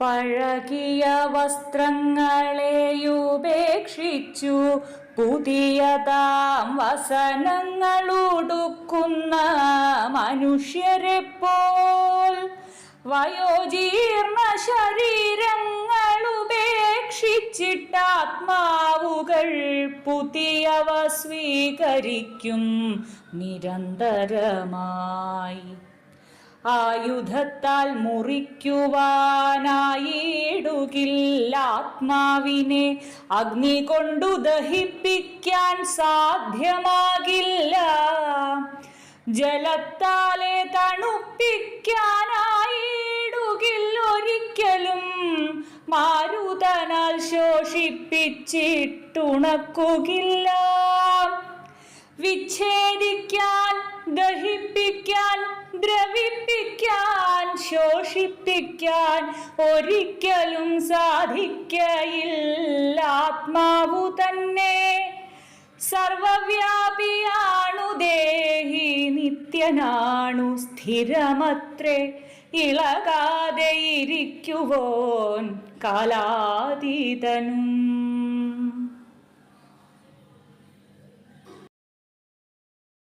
പഴകിയ വസ്ത്രങ്ങളെയുപേക്ഷിച്ചു പുതിയതാം വസനങ്ങൾ ഉടുക്കുന്ന മനുഷ്യരെ പോൽ വയോജീർണ ശരീരങ്ങൾ ഉപേക്ഷിച്ചിട്ടാത്മാവുകൾ പുതിയവ സ്വീകരിക്കും നിരന്തരമായി. ആയുധത്താൽ മുറിക്കുവാനായിടുകില്ല ആത്മാവിനെ അഗ്നി കൊണ്ടു ദഹിപ്പിക്കാൻ സാധ്യമാകില്ല. ജലത്താലെ തണുപ്പിക്കാനായിടുകില്ല ഒരിക്കലും മാരുതനാൽ ശോഷിപ്പിച്ചിട്ടുണക്കുകില്ല. വിച്ഛേദിക്കാൻ ദഹിപ്പിക്കാൻ ദ്രവിപ്പിക്കാൻ ശോഷിപ്പിക്കാൻ ഒരിക്കലും സാധിക്കയില്ല. ആത്മാവു തന്നെ സർവവ്യാപിയാണു ദേഹി നിത്യനാണു സ്ഥിരമത്രേ ഇളകാതെ ഇരിക്കുവോൻ കാലാതീതനും.